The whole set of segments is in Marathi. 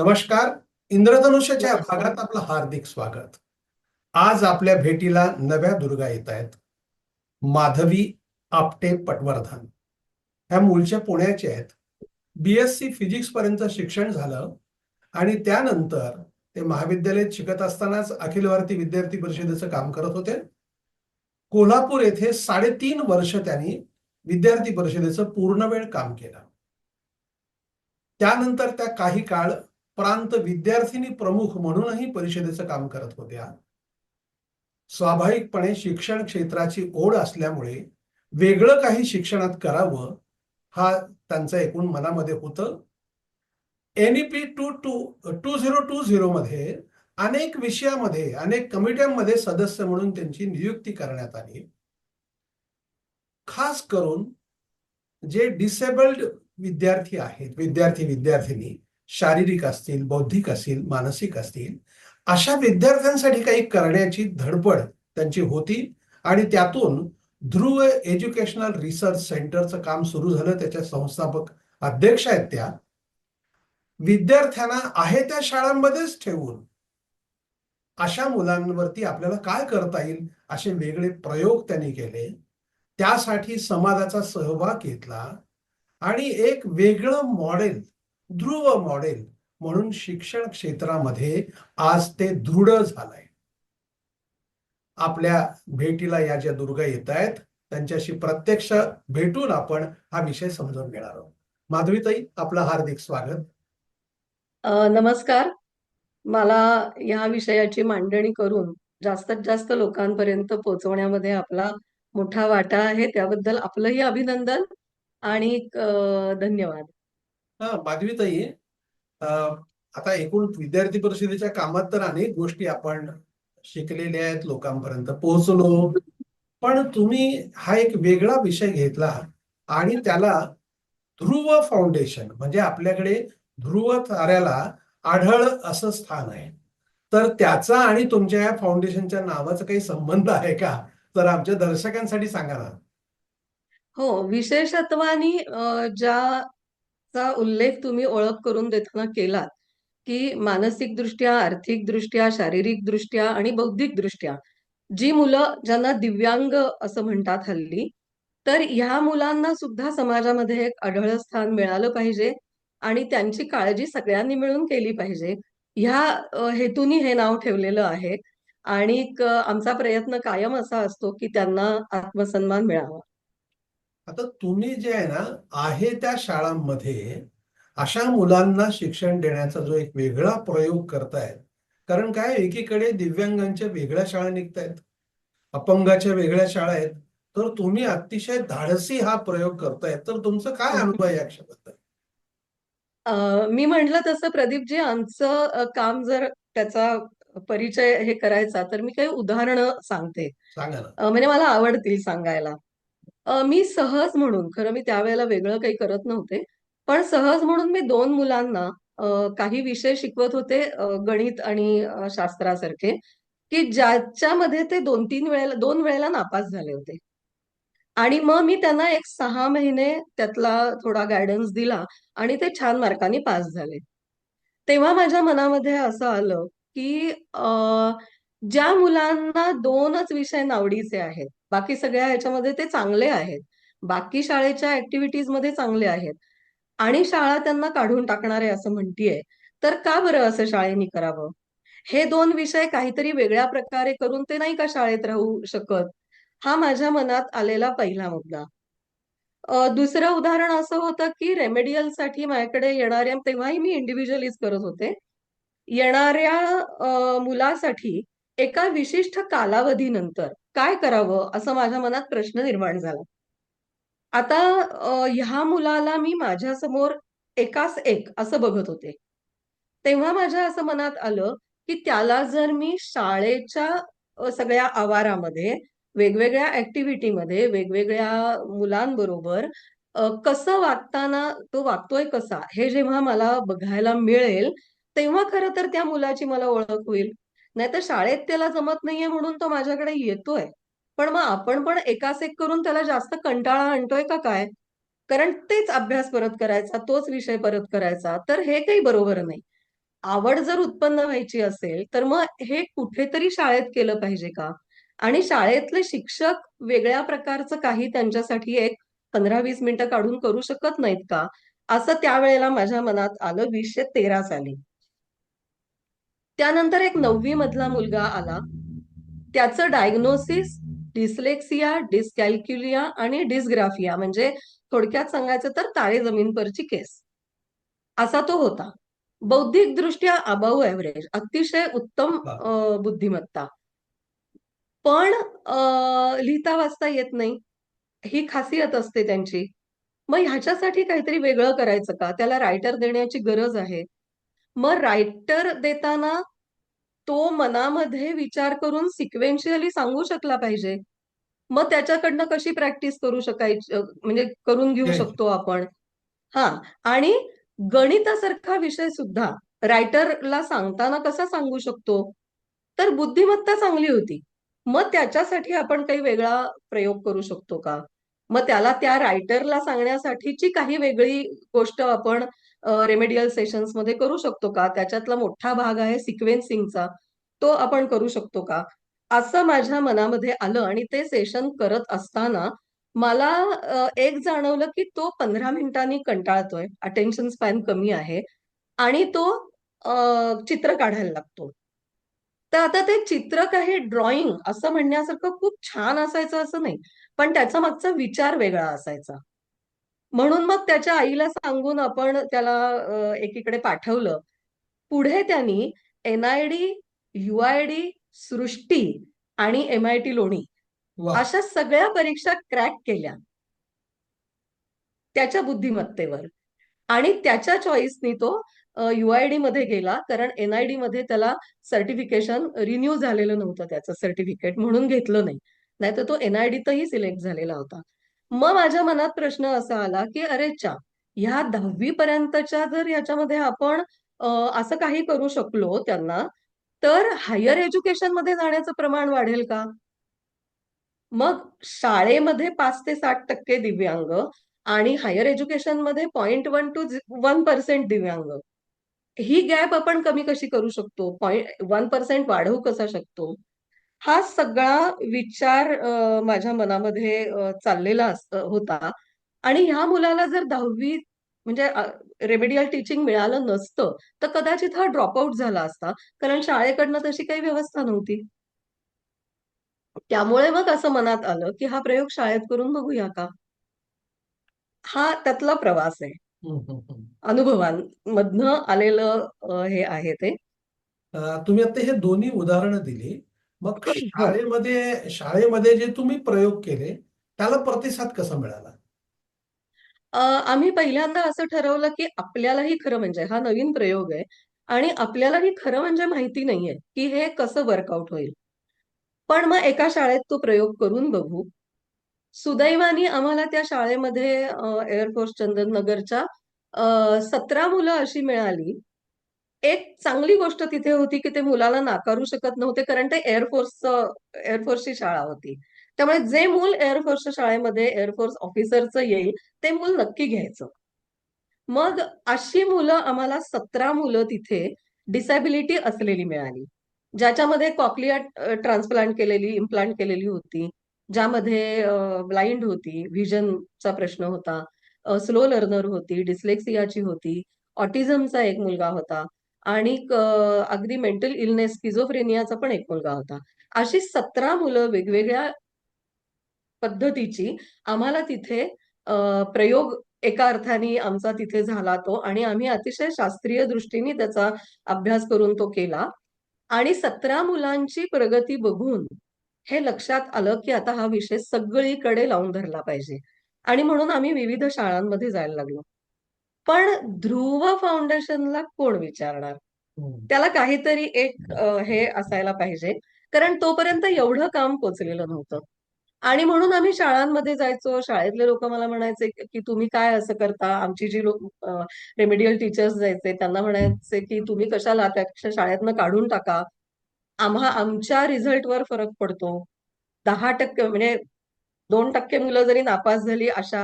नमस्कार इंद्रधनुष्याच्या भागात आपलं हार्दिक स्वागत. आज आपल्या भेटीला नव्या दुर्गा येत आहेत. माधवी आपटे पटवर्धन. ह्या मूळच्या पुण्याच्या आहेत. बीएससी फिजिक्स पर्यंत शिक्षण झालं आणि त्यानंतर ते महाविद्यालयात शिकत असतानाच अखिल भारतीय विद्यार्थी परिषदेचं काम करत होते. कोल्हापूर येथे साडेतीन वर्ष त्यांनी विद्यार्थी परिषदेचं पूर्ण वेळ काम केलं. त्यानंतर त्या काही काळ प्रांत विद्यार्थिनी प्रमुख म्हणूनही परिषदेचं काम करत होत्या. स्वाभाविकपणे शिक्षण क्षेत्राची ओढ असल्यामुळे वेगळं काही शिक्षणात करावं हा त्यांचं एकूण मनामध्ये होतं. NEP two two two zero two zero मध्ये अनेक विषयामध्ये अनेक कमिट्यांमध्ये सदस्य म्हणून त्यांची नियुक्ती करण्यात आली. खास करून जे डिसेबल्ड विद्यार्थी आहेत विद्यार्थी विद्यार्थिनी शारीरिक असतील बौद्धिक असतील मानसिक असतील अशा विद्यार्थ्यांसाठी काही करण्याची धडपड त्यांची होती आणि त्यातून ध्रुव एज्युकेशनल रिसर्च सेंटरचं काम सुरू झालं. त्याच्या संस्थापक अध्यक्ष आहेत त्या. विद्यार्थ्यांना आहे त्या शाळांमध्येच ठेवून अशा मुलांवरती आपल्याला काय करता येईल असे वेगळे प्रयोग त्यांनी केले. त्यासाठी समाजाचा सहभाग घेतला आणि एक वेगळं मॉडेल ध्रुव मॉडेल म्हणून शिक्षण क्षेत्रामध्ये आज ते दृढ झालंय. आपल्या भेटीला या ज्या दुर्गा येत आहेत त्यांच्याशी प्रत्यक्ष भेटून आपण हा विषय समजून घेणार आहोत. माधवीताई आपलं हार्दिक स्वागत. नमस्कार. मला या विषयाची मांडणी करून जास्तीत जास्त लोकांपर्यंत पोहोचवण्यामध्ये आपला मोठा वाटा आहे. त्याबद्दल आपलंही अभिनंदन आणि धन्यवाद. हा माधवीताई आता एकूण विद्यार्थी परिषदेच्या कामात तर अनेक गोष्टी आपण शिकलेल्या आहेत लोकांपर्यंत पोहोचलो. पण तुम्ही हा एक वेगळा विषय घेतला आणि त्याला ध्रुव फाउंडेशन म्हणजे आपल्याकडे ध्रुव ताऱ्याला आढळ असं स्थान आहे. तर त्याचा आणि तुमच्या या फाउंडेशनच्या नावाचा काही संबंध आहे का? तर आमच्या दर्शकांसाठी सांगा ना. हो विशेषत्वानी ज्या चा उल्लेख तुम्ही ओळख करून देताना केलात की मानसिक दृष्ट्या आर्थिक दृष्ट्या शारीरिक दृष्ट्या आणि बौद्धिक दृष्ट्या जी मुलं ज्यांना दिव्यांग असं म्हणतात हल्ली तर ह्या मुलांना सुद्धा समाजामध्ये एक आढळ स्थान मिळालं पाहिजे आणि त्यांची काळजी सगळ्यांनी मिळून केली पाहिजे. ह्या हेतूनी हे नाव ठेवलेलं आहे आणि आमचा प्रयत्न कायम असा असतो की त्यांना आत्मसन्मान मिळावा. आता तुम्ही जे आहे ना आहे त्या शाळांमध्ये अशा मुलांना शिक्षण देण्याचा जो एक वेगळा प्रयोग करतायत. कारण काय? एकीकडे दिव्यांगांच्या वेगळ्या शाळा निघतायत अपंगाच्या वेगळ्या शाळा आहेत. तर तुम्ही अतिशय धाडसी हा प्रयोग करतायत. तर तुमचं काय अनुभव आहे याच्याबद्दल? अ, मी म्हटलं तसं प्रदीपजी आमचं काम जर त्याचा परिचय हे करायचा तर मी काही उदाहरणं सांगते. म्हणजे मला आवडतील सांगायला. मी सहज म्हणून खरं मी त्यावेळेला वेगळं काही करत नव्हते पण सहज म्हणून मी दोन मुलांना काही विषय शिकवत होते गणित आणि शास्त्रासारखे की ज्याच्यामध्ये ते दोन तीन वेळेला दोन वेळेला नापास झाले होते. आणि मग मी त्यांना एक सहा महिने त्यातला थोडा गायडन्स दिला आणि ते छान मार्कांनी पास झाले. तेव्हा माझ्या मनामध्ये असं आलं की ज्या मुलांना दोनच विषय नावडीचे आहेत बाकी सगळ्या ह्याच्यामध्ये ते चांगले आहेत बाकी शाळेच्या ऍक्टिव्हिटीजमध्ये चांगले आहेत आणि शाळा त्यांना काढून टाकणार आहे असं म्हणतीये तर का बरं असं शाळेने करावं? हे दोन विषय काहीतरी वेगळ्या प्रकारे करून ते नाही का शाळेत राहू शकत? हा माझ्या मनात आलेला पहिला मुद्दा. दुसरं उदाहरण असं होतं की रेमेडियलसाठी माझ्याकडे येणाऱ्या तेव्हाही मी इंडिव्हिज्युअलीज करत होते येणाऱ्या मुलासाठी एका विशिष्ट कालावधीनंतर काय करावं असं माझ्या मनात प्रश्न निर्माण झाला. आता ह्या मुलाला मी माझ्यासमोर एकास एक असं बघत होते. तेव्हा माझ्या असं मनात आलं की त्याला जर मी शाळेच्या सगळ्या आवारामध्ये वेगवेगळ्या ऍक्टिव्हिटीमध्ये वेगवेगळ्या मुलांबरोबर कसं वागताना तो वागतोय कसा हे जेव्हा मला बघायला मिळेल तेव्हा खरं तर त्या मुलाची मला ओळख होईल. नाहीतर शाळेत त्याला जमत नाहीये म्हणून तो माझ्याकडे येतोय. पण मग आपण पण एकास एक करून त्याला जास्त कंटाळा आणतोय का काय? कारण तेच अभ्यास परत करायचा तोच विषय परत करायचा तर हे काही बरोबर नाही. आवड जर उत्पन्न व्हायची असेल तर मग हे कुठेतरी शाळेत केलं पाहिजे का? आणि शाळेतले शिक्षक वेगळ्या प्रकारचं काही त्यांच्यासाठी एक पंधरा वीस मिनिटं काढून करू शकत नाहीत का? असं त्यावेळेला माझ्या मनात आलं वीसशे तेरा साली त्यानंतर एक नववी मधला मुलगा आला. त्याचं डायग्नोसिस डिस्लेक्सिया डिस्कॅल्क्युलिया आणि डिस्ग्राफिया म्हणजे थोडक्यात सांगायचं तर ताळे जमीन परची केस. असा तो होता. बौद्धिक दृष्ट्या अबाव ऍव्हरेज अतिशय उत्तम बुद्धिमत्ता. पण लिहिता वाचता येत नाही. ही खासियत असते त्यांची. मग ह्याच्यासाठी काहीतरी वेगळं करायचं का? त्याला रायटर देण्याची गरज आहे. मग रायटर देताना तो मनामध्ये विचार करून सिक्वेन्शियली सांगू शकला पाहिजे. मग त्याच्याकडनं कशी प्रॅक्टिस करू शकायची? म्हणजे करून घेऊ. शकतो आपण. हा. आणि गणितासारखा विषय सुद्धा रायटरला सांगताना कसा सांगू शकतो? तर बुद्धिमत्ता चांगली होती. मग त्याच्यासाठी आपण काही वेगळा प्रयोग करू शकतो का? मग त्याला त्या रायटरला सांगण्यासाठीची काही वेगळी गोष्ट आपण रेमेडियल सेशन्समध्ये करू शकतो का? त्याच्यातला मोठा भाग आहे सिक्वेन्सिंगचा तो आपण करू शकतो का? असं माझ्या मनामध्ये आलं आणि ते सेशन करत असताना मला एक जाणवलं की तो पंधरा मिनिटांनी कंटाळतोय. अटेन्शन स्पॅन कमी आहे आणि तो चित्र काढायला लागतो. तर आता ते चित्र काही ड्रॉइंग असं म्हणण्यासारखं खूप छान असायचं असं नाही. पण त्याचा मागचा विचार वेगळा असायचा. म्हणून मग त्याच्या आईला सांगून आपण त्याला एकीकडे पाठवलं. पुढे त्यांनी एनआयडी युआयडी सृष्टी आणि एमआयटी लोणी वा अशा सगळ्या परीक्षा क्रॅक केल्या. त्याच्या बुद्धिमत्तेवर. आणि त्याच्या चॉईसनी तो युआयडी मध्ये गेला कारण एनआयडी मध्ये त्याला सर्टिफिकेशन रिन्यू झालेलं नव्हतं त्याचं सर्टिफिकेट म्हणून घेतलं नाही. नाहीतर तो एनआयडीतही सिलेक्ट झालेला होता. मग माझ्या मनात प्रश्न असा आला की अरे चा ह्या दहावी पर्यंतच्या जर याच्यामध्ये आपण असं काही करू शकलो त्यांना तर हायर एज्युकेशनमध्ये जाण्याचं प्रमाण वाढेल का? मग शाळेमध्ये पाच ते साठ टक्के दिव्यांग आणि हायर एज्युकेशनमध्ये point one two one percent दिव्यांग. ही गॅप आपण कमी कशी करू शकतो? पॉईंट वन पर्सेंट वाढवू कसा शकतो? हा सगळा विचार माझ्या मनामध्ये चाललेला होता. आणि ह्या मुलाला जर दहावी म्हणजे रेमेडियल टीचिंग मिळालं नसतं तर कदाचित हा ड्रॉपआउट झाला असता. कारण शाळेकडनं तशी काही व्यवस्था नव्हती. त्यामुळे मग असं मनात आलं की हा प्रयोग शाळेत करून बघूया का? हा त्यातला प्रवास आहे. अनुभवांमधनं आलेलं हे आहे ते. तुम्ही आता हे दोन्ही उदाहरणं दिली. मग हो. शाळेमध्ये शाळेमध्ये जे तुम्ही प्रयोग केले त्याला प्रतिसाद कसा मिळाला? आम्ही पहिल्यांदा असं ठरवलं की आपल्यालाही खरं म्हणजे हा नवीन प्रयोग आहे आणि आपल्यालाही खरं म्हणजे माहिती नाहीये की हे कसं वर्कआउट होईल. पण मग एका शाळेत तो प्रयोग करून बघू. सुदैवाने आम्हाला त्या शाळेमध्ये एअरफोर्स चंदननगरच्या सतरा मुलं अशी मिळाली. एक चांगली गोष्ट तिथे होती की ते मुलाला नाकारू शकत नव्हते कारण ते एअरफोर्सचं एअरफोर्सची शाळा होती. त्यामुळे जे मूल एअरफोर्सच्या शाळेमध्ये एअरफोर्स ऑफिसरचं येईल ते मूल नक्की घ्यायचं. मग अशी मुलं आम्हाला सतरा मुलं तिथे डिसॅबिलिटी असलेली मिळाली. ज्याच्यामध्ये कॉकलिया ट्रान्सप्लांट केलेली इम्प्लांट केलेली होती. ज्यामध्ये ब्लाइंड होती व्हिजनचा प्रश्न होता. स्लो लर्नर होती डिस्लेक्सियाची होती. ऑटिझमचा एक मुलगा होता. आणि अगदी मेंटल इलनेस स्किझोफ्रेनियाचा पण एक मुलगा होता. अशी सतरा मुलं वेगवेगळ्या पद्धतीची आम्हाला तिथे प्रयोग एका अर्थाने आमचा तिथे झाला तो आणि आम्ही अतिशय शास्त्रीय दृष्टीने त्याचा अभ्यास करून तो केला. आणि सतरा मुलांची प्रगती बघून हे लक्षात आलं की आता हा विषय सगळीकडे लावून धरला पाहिजे. आणि म्हणून आम्ही विविध शाळांमध्ये जायला लागलो. पण ध्रुव फाउंडेशनला कोण विचारणार? हम्म. त्याला काहीतरी एक हे असायला पाहिजे. कारण तोपर्यंत एवढं काम पोचलेलं नव्हतं. आणि म्हणून आम्ही शाळांमध्ये जायचो. शाळेतले लोक मला म्हणायचे की तुम्ही काय असं करता? आमची जी लोक रेमेडियल टीचर्स जायचे त्यांना म्हणायचे की तुम्ही कशाला त्यापेक्षा शाळेतनं काढून टाका? आम्हा आमच्या रिझल्टवर फरक पडतो. दहा टक्के म्हणजे दोन टक्के मुलं जरी नापास झाली अशा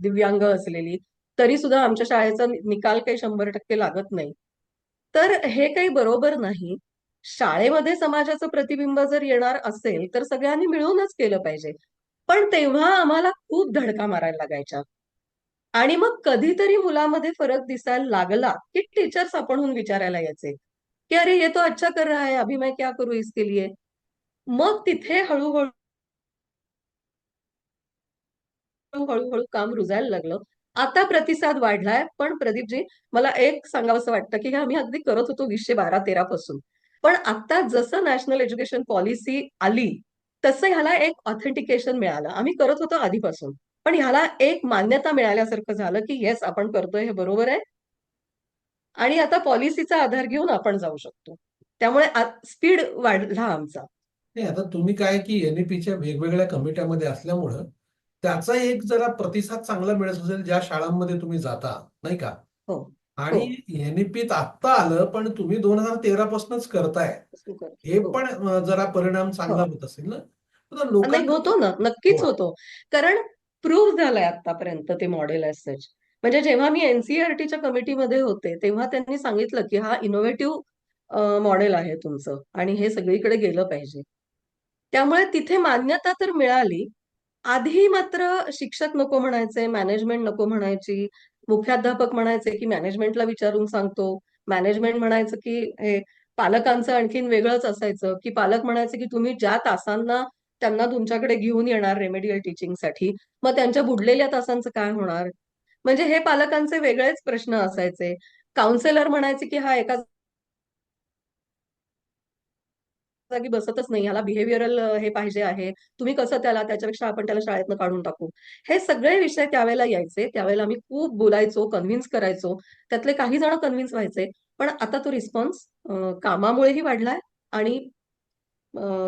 दिव्यांग असलेली तरी सुद्धा आमच्या शाळेचा निकाल काही शंभर टक्के लागत नाही. तर हे काही बरोबर नाही. शाळेमध्ये समाजाचं प्रतिबिंब जर येणार असेल तर सगळ्यांनी मिळूनच केलं पाहिजे. पण तेव्हा आम्हाला खूप धडका मारायला लागायच्या. आणि मग कधीतरी मुलामध्ये फरक दिसायला लागला की टीचर्स आपणहून विचारायला यायचे की अरे ये तो अच्छा कर रहा है अभी मैं क्या करू इसके लिए? मग तिथे हळूहळू हळूहळू काम रुजायला लागलं. आता प्रतिसाद वाढलाय पण प्रदीपजी मला एक सांगावंसं वाटतं की हे आम्ही अगदी करत होतो वीसशे बारा तेरा पासून. पण आता जसं नॅशनल एज्युकेशन पॉलिसी आली तसं ह्याला एक ऑथेंटिकेशन मिळालं. आम्ही करत होतो आधीपासून. पण ह्याला एक मान्यता मिळाल्यासारखं झालं की येस आपण करतोय हे बरोबर आहे. आणि आता पॉलिसीचा आधार घेऊन आपण जाऊ शकतो. त्यामुळे स्पीड वाढला आमचा. नाही आता तुम्ही काय की एनईपीच्या वेगवेगळ्या कमिट्यामध्ये असल्यामुळं त्याचा एक जरा प्रतिसाद चांगला मिळत असेल ज्या शाळांमध्ये तुम्ही जाता नाही का? हो. आणि एनईपीत आत्ता आलं पण तुम्ही दोन हजार तेरा पासूनच करताय. हे हो. पण जरा परिणाम चांगला हो. होत असेल ना? लोकांना होतो ना. नक्कीच हो. होतो. कारण प्रूव्ह झालंय आतापर्यंत ते मॉडेल सच म्हणजे जेव्हा मी एनसीईआरटीच्या कमिटीमध्ये होते तेव्हा त्यांनी सांगितलं की हा इनोव्हेटिव्ह मॉडेल आहे तुमचं आणि हे सगळीकडे गेलं पाहिजे. त्यामुळे तिथे मान्यता तर मिळाली आधी मात्र शिक्षक नको म्हणायचे मॅनेजमेंट नको म्हणायची मुख्याध्यापक म्हणायचे की मॅनेजमेंटला विचारून सांगतो. मॅनेजमेंट म्हणायचं की हे पालकांचं आणखीन वेगळंच असायचं की पालक म्हणायचे की तुम्ही ज्या तासांना त्यांना तुमच्याकडे घेऊन येणार रेमेडियल टीचिंगसाठी मग त्यांच्या बुडलेल्या तासांचं काय होणार? म्हणजे हे पालकांचे वेगळेच प्रश्न असायचे. काउन्सिलर म्हणायचे की हा एका जागी बसतच नाही. ह्याला बिहेव्हिअरल हे पाहिजे आहे. तुम्ही कसं त्याला त्याच्यापेक्षा आपण त्याला शाळेतनं काढून टाकू? हे सगळे विषय त्यावेळेला यायचे. त्यावेळेला आम्ही खूप बोलायचो कन्व्हिन्स करायचो. त्यातले काही जण कन्व्हिन्स व्हायचे. पण आता तो रिस्पॉन्स कामामुळेही वाढलाय आणि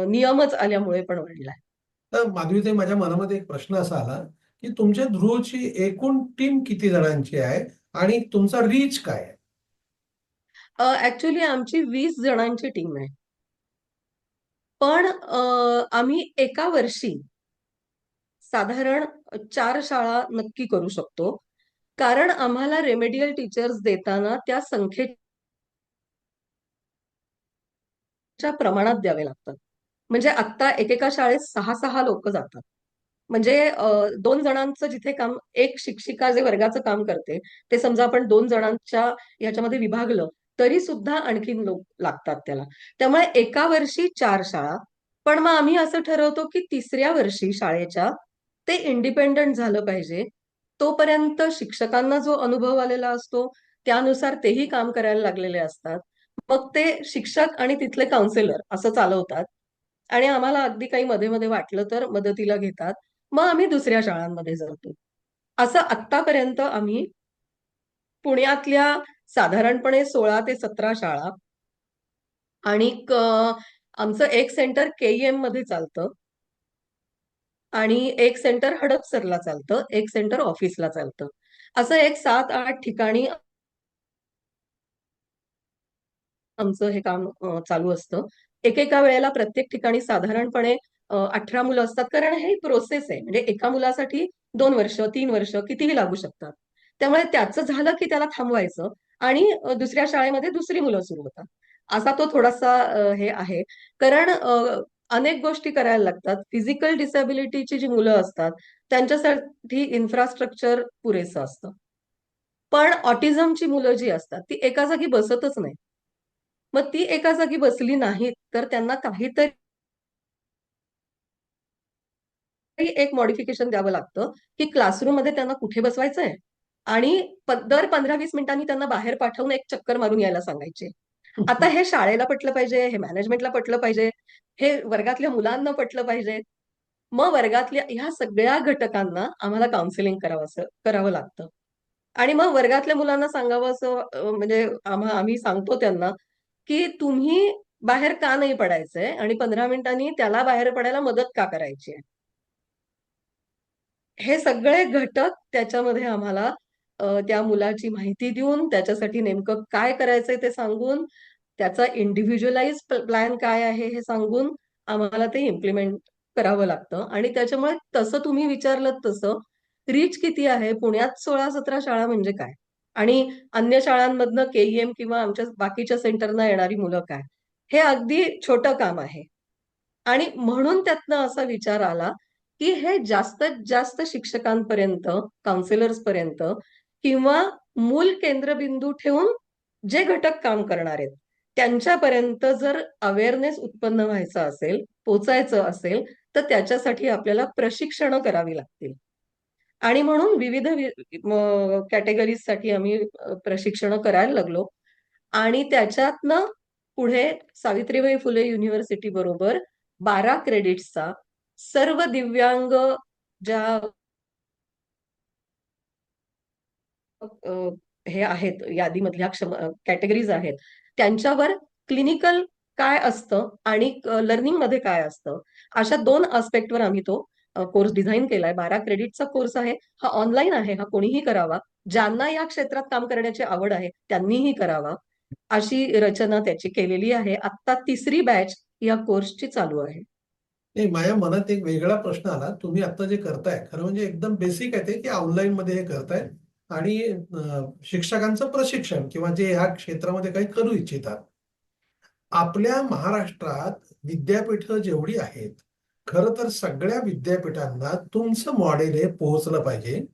नियमच आल्यामुळे पण वाढलाय. तर माधवीताई माझ्या मनामध्ये एक प्रश्न असा आला की तुमच्या ध्रुवची एकूण टीम किती जणांची आहे आणि तुमचा रीच काय आहे? ऍक्च्युली आमची वीस जणांची टीम आहे. पण आम्ही एका वर्षी साधारण चार शाळा नक्की करू शकतो. कारण आम्हाला रेमेडियल टीचर्स देताना त्या संख्येच्या प्रमाणात द्यावे लागतात. म्हणजे आता एकेका शाळेत सहा सहा लोक जातात. म्हणजे दोन जणांचं जिथे काम एक शिक्षिका जे वर्गाचं काम करते ते समजा आपण दोन जणांच्या ह्याच्यामध्ये विभागलं तरी सुद्धा आणखीन लोक लागतात त्याला. त्यामुळे एका वर्षी चार शाळा पण मग आम्ही असं ठरवतो की तिसऱ्या वर्षी शाळेच्या ते इंडिपेंडंट झालं पाहिजे. तोपर्यंत शिक्षकांना जो अनुभव आलेला असतो त्यानुसार तेही काम करायला लागलेले असतात. मग ते शिक्षक आणि तिथले काउन्सिलर असं चालवतात. आणि आम्हाला अगदी काही मध्ये मध्ये वाटलं तर मदतीला घेतात. मग आम्ही दुसऱ्या शाळांमध्ये जातो. असं आतापर्यंत आम्ही पुण्यातल्या साधारणपणे सोळा ते सतरा शाळा. आणि आमचं एक सेंटर केईएममध्ये चालतं. आणि एक सेंटर हडपसरला चालतं एक सेंटर ऑफिसला चालतं. असं एक सात आठ ठिकाणी आमचं हे काम चालू असतं. एकेका वेळेला प्रत्येक ठिकाणी साधारणपणे अठरा मुलं असतात. कारण हे प्रोसेस आहे. म्हणजे एका मुलासाठी दोन वर्ष तीन वर्ष कितीही लागू शकतात. त्यामुळे त्याचं झालं की त्याला थांबवायचं. आणि दुसऱ्या शाळेमध्ये दुसरी मुलं सुरू होतात. असा तो थोडासा हे आहे. कारण अनेक गोष्टी करायला लागतात. फिजिकल डिसॅबिलिटीची जी मुलं असतात त्यांच्यासाठी इन्फ्रास्ट्रक्चर पुरेसं असतं. पण ऑटिझमची मुलं जी असतात ती एका जागी बसतच नाही मग ती एका जागी बसली नाहीत तर त्यांना काहीतरी एक मॉडिफिकेशन द्यावं लागतं की क्लासरूममध्ये त्यांना कुठे बसवायचंय? आणि दर पंधरा वीस मिनिटांनी त्यांना बाहेर पाठवून एक चक्कर मारून यायला सांगायचे. आता हे शाळेला पटलं पाहिजे हे मॅनेजमेंटला पटलं पाहिजे हे वर्गातल्या मुलांना पटलं पाहिजे. मग वर्गातल्या ह्या सगळ्या घटकांना आम्हाला काउन्सिलिंग करावं असं करावं लागतं. आणि मग वर्गातल्या मुलांना सांगावं असं म्हणजे आम्हा आम्ही सांगतो त्यांना की तुम्ही बाहेर का नाही पडायचंय आणि पंधरा मिनिटांनी त्याला बाहेर पडायला मदत का करायची आहे? हे सगळे घटक त्याच्यामध्ये आम्हाला त्या मुलाची माहिती देऊन त्याच्यासाठी नेमकं काय करायचंय ते सांगून त्याचा इंडिव्हिज्युअलाइज प्लॅन काय आहे हे सांगून आम्हाला ते इम्प्लिमेंट करावं लागतं. आणि त्याच्यामुळे तसं तुम्ही विचारलं तसं रीच किती आहे? पुण्यात सोळा सतरा शाळा म्हणजे काय? आणि अन्य शाळांमधनं केईएम किंवा आमच्या बाकीच्या सेंटरना येणारी मुलं काय? हे अगदी छोटं काम आहे. आणि म्हणून त्यातनं असा विचार आला की हे जास्तीत जास्त शिक्षकांपर्यंत काउन्सिलर्स पर्यंत किंवा मूल केंद्रबिंदू ठेवून जे घटक काम करणार आहेत त्यांच्यापर्यंत जर अवेअरनेस उत्पन्न व्हायचं असेल पोचायचं असेल तर त्याच्यासाठी आपल्याला प्रशिक्षणं करावी लागतील. आणि म्हणून विविध कॅटेगरीजसाठी आम्ही प्रशिक्षणं करायला लागलो. आणि त्याच्यातनं पुढे सावित्रीबाई फुले युनिव्हर्सिटी बरोबर बारा क्रेडिट्सचा सर्व दिव्यांग ज्या हे आहेत यादीमधल्या क्षम कॅटेगरीज आहेत. त्यांच्यावर क्लिनिकल काय असतं आणि लर्निंगमध्ये काय असतं? अशा दोन आस्पेक्टवर आम्ही तो कोर्स डिझाईन केलाय. बारा क्रेडिटचा कोर्स आहे. हा ऑनलाईन आहे. हा कोणीही करावा. ज्यांना या क्षेत्रात काम करण्याची आवड आहे त्यांनीही करावा. अशी रचना त्याची केलेली आहे. आता तिसरी बॅच या कोर्सची चालू आहे. माझ्या मनात एक वेगळा प्रश्न आला. तुम्ही आता जे करताय खरं म्हणजे एकदम बेसिक आहे ते की ऑनलाईन मध्ये हे करताय. आणि शिक्षकांचं प्रशिक्षण किंवा जे ह्या क्षेत्रामध्ये काही करू इच्छितात आपल्या महाराष्ट्रात विद्यापीठं जेवढी आहेत खरं तर सगळ्या विद्यापीठांना तुमचं मॉडेल हे पोहोचलं पाहिजे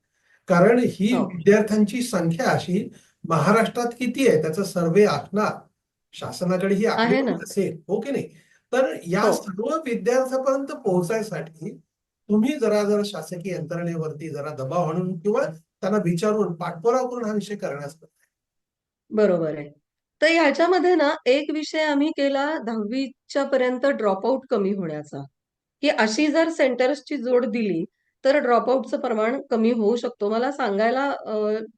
कारण ही हो. विद्यार्थ्यांची संख्या अशी महाराष्ट्रात किती आहे त्याचा सर्वे असणार शासनाकडे ही. आकडेवारी असेल हो की नाही तर या हो. सर्व विद्यार्थ्यापर्यंत पोहोचायसाठी तुम्ही जरा जरा शासकीय यंत्रणेवरती जरा दबाव आणून किंवा त्यांना विचारून पाठपुरावा करून हा विषय करण्यास बरोबर आहे. तर ह्याच्यामध्ये ना एक विषय आम्ही केला दहावीच्या पर्यंत ड्रॉपआउट कमी होण्याचा. की अशी जर सेंटर्सची जोड दिली तर ड्रॉपआउटचं प्रमाण कमी होऊ शकतो. मला सांगायला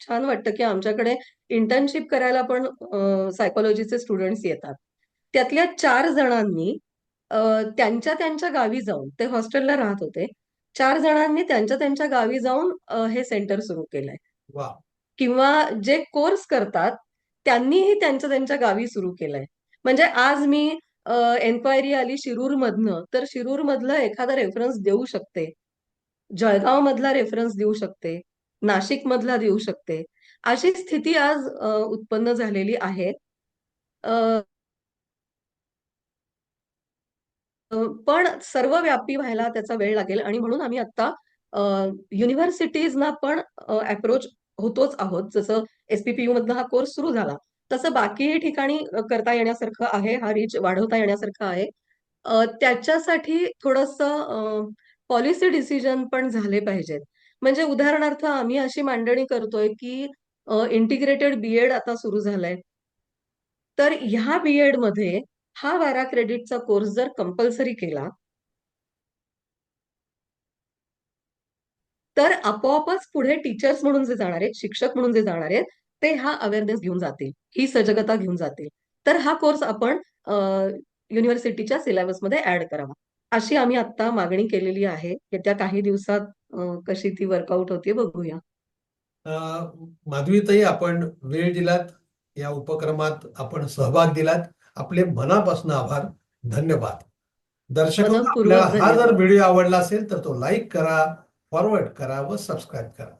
छान वाटतं की आमच्याकडे इंटर्नशिप करायला पण सायकोलॉजीचे स्टुडंट्स येतात. त्यातल्या चार जणांनी त्यांच्या त्यांच्या गावी जाऊन ते हॉस्टेलला राहत होते. चार जणांनी त्यांच्या त्यांच्या गावी जाऊन हे सेंटर सुरू केलंय. वा. किंवा जे कोर्स करतात त्यांनीही त्यांच्या त्यांच्या गावी सुरू केलंय. म्हणजे आज मी एन्क्वायरी आली शिरूर मधनं तर शिरूर मधलं एखादा रेफरन्स देऊ शकते. जळगाव मधला रेफरन्स देऊ शकते. नाशिक मधला देऊ शकते. अशी स्थिती आज उत्पन्न झालेली आहे. पण सर्व पण सर्वव्यापी व्हायला त्याचा वेळ लागेल आणि म्हणून आम्ही आता युनिव्हर्सिटीजना पण अप्रोच होतोच आहोत. जसं एसपीपीयू मधला हा कोर्स सुरू झाला. तसं बाकीही ठिकाणी करता येण्यासारखं आहे. हा रीच वाढवता येण्यासारखं आहे. त्याच्यासाठी थोडंसं पॉलिसी डिसिजन पण झाले पाहिजेत. म्हणजे उदाहरणार्थ आम्ही अशी मांडणी करतोय की इंटिग्रेटेड बीएड आता सुरू झालंय. तर ह्या बीएडमध्ये हा बारा क्रेडिटचा कोर्स जर कंपल्सरी केला तर आपोआपच पुढे टीचर्स म्हणून जे जाणार आहेत शिक्षक म्हणून जे जाणार आहेत ते हा अवेअरनेस घेऊन जातील ही सजगता घेऊन जातील. तर हा कोर्स आपण युनिव्हर्सिटीच्या सिलेबसमध्ये ऍड करावा. अशी आम्ही आता मागणी केलेली आहे. येत्या काही दिवसात कशी ती वर्कआउट होते बघूया. माधवीताई आपण वेळ दिलात. या उपक्रमात आपण सहभाग दिलात. आपले मनापासून आभार धन्यवाद मनःपूर्वक आपल्याला हा जर. व्हिडिओ आवडला असेल तर तो लाईक करा फॉरवर्ड करा व सबस्क्राईब करा